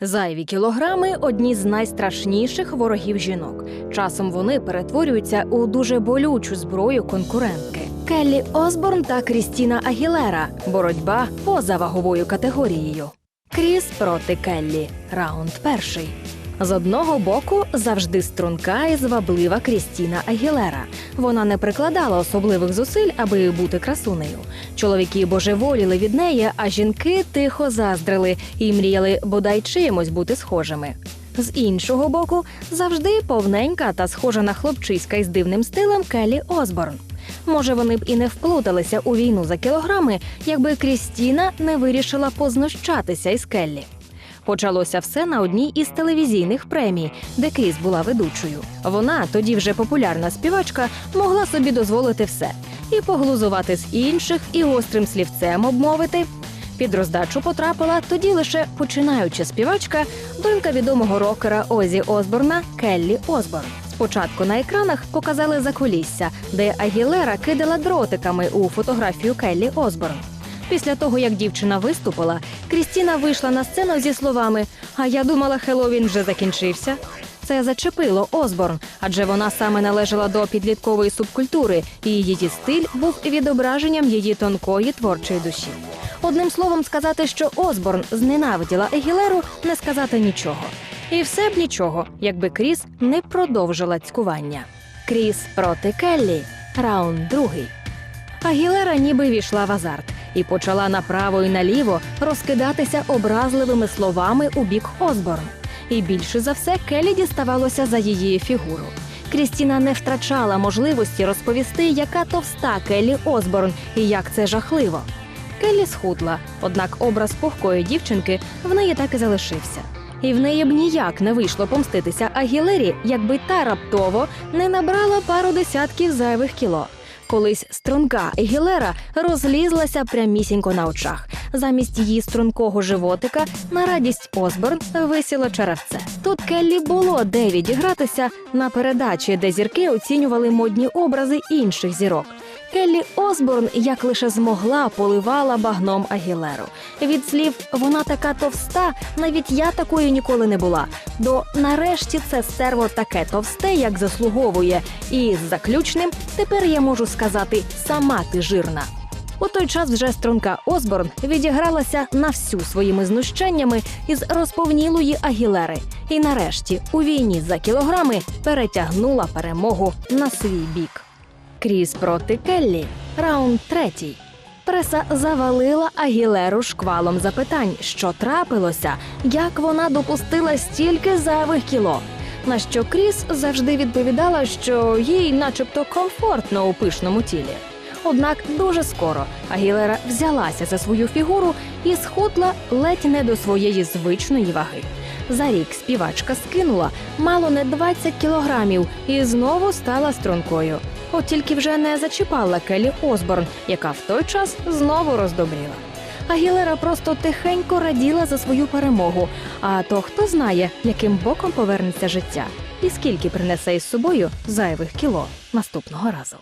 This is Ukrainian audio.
Зайві кілограми одні з найстрашніших ворогів жінок. Часом вони перетворюються у дуже болючу зброю конкурентки. Келлі Осборн та Крістіна Агілера. Боротьба поза ваговою категорією. Кріс проти Келлі. Раунд перший. З одного боку завжди струнка і зваблива Крістіна Агілера. Вона не прикладала особливих зусиль, аби бути красунею. Чоловіки божеволіли від неї, а жінки тихо заздрили і мріяли бодай чимось бути схожими. З іншого боку, завжди повненька та схожа на хлопчиська із дивним стилем Келлі Осборн. Може, вони б і не вплуталися у війну за кілограми, якби Крістіна не вирішила познущатися із Келлі. Почалося все на одній із телевізійних премій, де Кріс була ведучою. Вона, тоді вже популярна співачка, могла собі дозволити все і поглузувати з інших, і гострим слівцем обмовити. Під роздачу потрапила тоді лише починаюча співачка, донька відомого рокера Озі Осборна Келлі Осборн. Спочатку на екранах показали закулісся, де Агілера кидала дротиками у фотографію Келлі Осборн. Після того, як дівчина виступила, Крістіна вийшла на сцену зі словами: А я думала, Хеллоуін вже закінчився. Це зачепило Осборн, адже вона саме належала до підліткової субкультури, і її стиль був відображенням її тонкої творчої душі. Одним словом, сказати, що Осборн зненавиділа Егілеру, не сказати нічого. І все б нічого, якби Кріс не продовжила цькування. Кріс проти Келлі. Раунд другий. Агілера ніби війшла в азарт і почала направо і наліво розкидатися образливими словами у бік Осборн. І більше за все Келлі діставалося за її фігуру. Крістіна не втрачала можливості розповісти, яка товста Келлі Осборн і як це жахливо. Келлі схудла, однак образ пухкої дівчинки в неї так і залишився. І в неї б ніяк не вийшло помститися Агілері, якби та раптово не набрала пару десятків зайвих кіло. Колись струнка Гілера розлізлася прямісінько на очах. Замість її стрункого животика на радість Осборн висіло черевце. Тут Келлі було де відігратися на передачі, де зірки оцінювали модні образи інших зірок. Келлі Осборн, як лише змогла, поливала багном Агілеру. Від слів вона така товста, навіть я такою ніколи не була. До нарешті це стерво таке товсте, як заслуговує. І з заключним тепер я можу сказати сама ти жирна. У той час вже струнка Осборн відігралася на всю своїми знущаннями із розповнілої Агілери. І нарешті у війні за кілограми перетягнула перемогу на свій бік. Кріс проти Келлі. Раунд третій. Преса завалила Агілеру шквалом запитань, що трапилося, як вона допустила стільки зайвих кіло. На що Кріс завжди відповідала, що їй, начебто, комфортно у пишному тілі. Однак дуже скоро Агілера взялася за свою фігуру і схудла ледь не до своєї звичної ваги. За рік співачка скинула мало не 20 кілограмів і знову стала стрункою. От тільки вже не зачіпала Келі Осборн, яка в той час знову роздобріла. Агілера просто тихенько раділа за свою перемогу. А то хто знає, яким боком повернеться життя, і скільки принесе із собою зайвих кіло наступного разу.